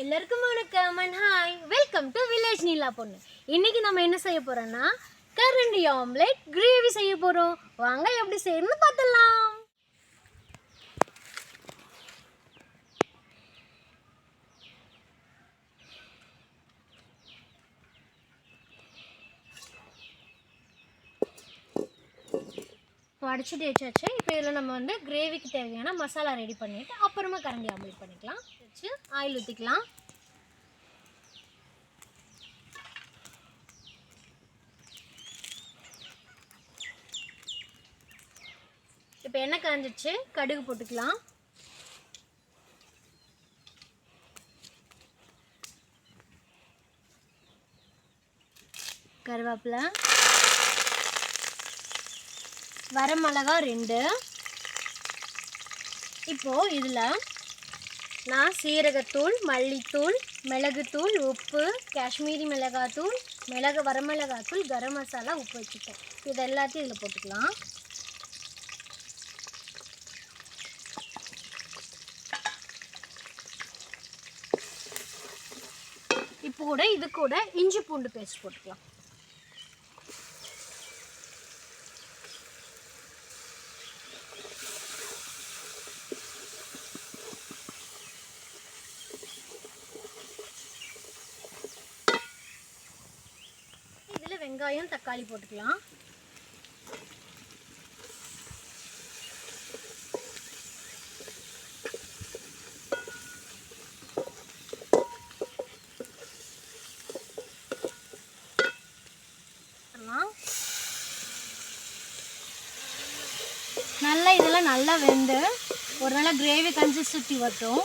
எல்லாருக்கும் வணக்கம் and hi welcome to village Neela பொண்ணு இன்னைக்கு நம்ம என்ன செய்ய போறோம்னா கரண்டி ஆம்லெட் கிரேவி செய்ய போறோம். வாங்க எப்படி செய்யணும்னு பார்த்துடலாம். இப்போ அடிச்சுட்டு வச்சாச்சு. இப்போ இதில் நம்ம வந்து கிரேவிக்கு தேவையான மசாலா ரெடி பண்ணிவிட்டு அப்புறமா கரண்டி ஆம்லேட் பண்ணிக்கலாம். வச்சு ஆயில் ஊற்றிக்கலாம் இப்போ எண்ணெய் காஞ்சிச்சு கடுகு போட்டுக்கலாம். கருவேப்பிலை. வரமிளகா ரெண்டு. இப்போது இதில் நான் சீரகத்தூள் மல்லித்தூள் மிளகுத்தூள் உப்பு காஷ்மீரி மிளகாத்தூள் மிளகு வரமிளகாத்தூள் கரம் மசாலா உப்பு வச்சுட்டேன். இது எல்லாத்தையும் இதில் போட்டுக்கலாம். இப்போ கூட இது கூட இஞ்சி பூண்டு பேஸ்ட் போட்டுக்கலாம். வெங்காயம் தக்காளி போட்டுக்கலாம். நல்லா இதெல்லாம் நல்லா வெந்து ஒரு நல்லா கிரேவி கன்சிஸ்டன்சி வரட்டும்.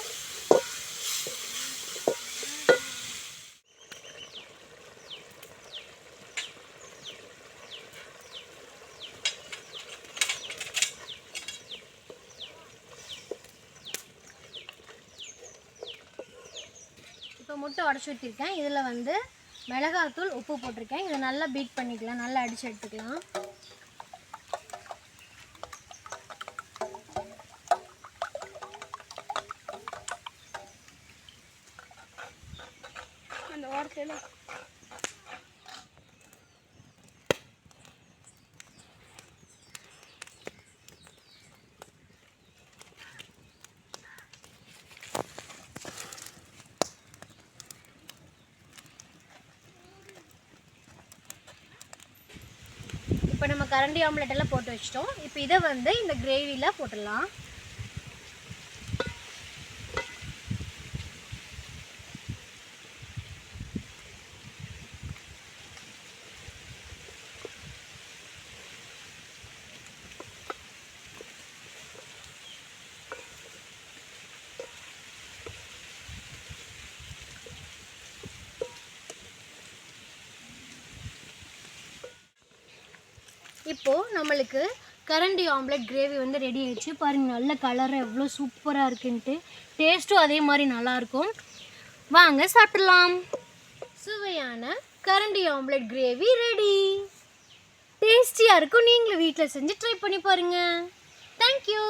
முட்டை உடச்சி ஊற்றிருக்கேன் இதில் வந்து மிளகாத்தூள் உப்பு போட்டிருக்கேன். இதை நல்லா பீட் பண்ணிக்கலாம். நல்லா அடித்து எடுத்துக்கலாம். அந்த ஓரத்தில் இப்போ நம்ம கரண்டி ஆம்லெட்டெல்லாம் போட்டு வச்சிட்டோம். இப்போ இதை வந்து இந்த கிரேவியில் போட்டுடலாம். இப்போது நம்மளுக்கு கரண்டி ஆம்லெட் கிரேவி வந்து ரெடி ஆயிடுச்சு. பாருங்கள் நல்ல கலர் எவ்வளோ சூப்பராக இருக்குன்ட்டு. டேஸ்ட்டும் அதே மாதிரி நல்லாயிருக்கும் வாங்க சாப்பிடலாம். சுவையான கரண்டி ஆம்லெட் கிரேவி ரெடி டேஸ்டியாக இருக்கும். நீங்களும் வீட்டில் செஞ்சு ட்ரை பண்ணி பாருங்கள் தேங்க்யூ